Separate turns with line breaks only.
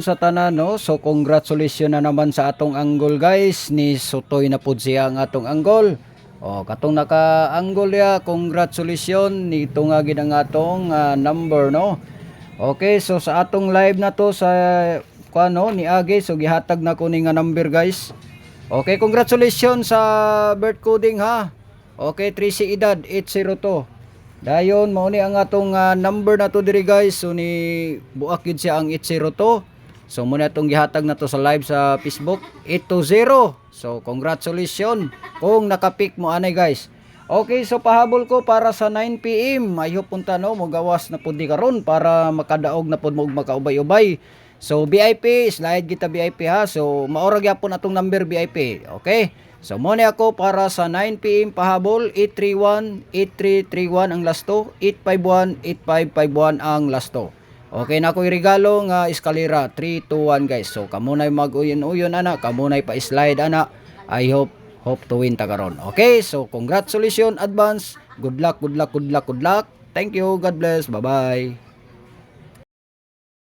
sa tanan no? So congratulations na naman sa atong anggol guys. Ni Sutoy na pud siya ang atong anggol o katong naka anggol ya congratulations. Ni nga gid ang atong ah, number no? Okay so sa atong live na to sa kuano ni Age so gihatag na ko nga number guys. Okay congratulations sa birth coding ha? Okay 3 edad 802 Dayon mao ni ang atong ah, number na to diri guys. So ni buak yun siya ang 802. So muna itong gihatag na to sa live sa Facebook 820. So congratulations kung nakapik mo anay guys. Okay, so pahabol ko para sa 9 PM. Ayo punta no mo gawas na pud di karon para makadaog na pud mo makaubay-ubay. So VIP, slide kita VIP ha. So maora gyapon atong number VIP. Okay? So mo ni ako para sa 9 PM pahabol 831-8331 ang lasto, 851-8551 ang lasto. Okay na ako regalo nga eskalera 3 2 1 guys. So kamo na mag-uyon-uyon ana, kamo na pa-slide ana. I hope hope to win ta karon. Okay, so congratulations advance. Good luck, good luck, good luck, good luck. Thank you. God bless. Bye-bye.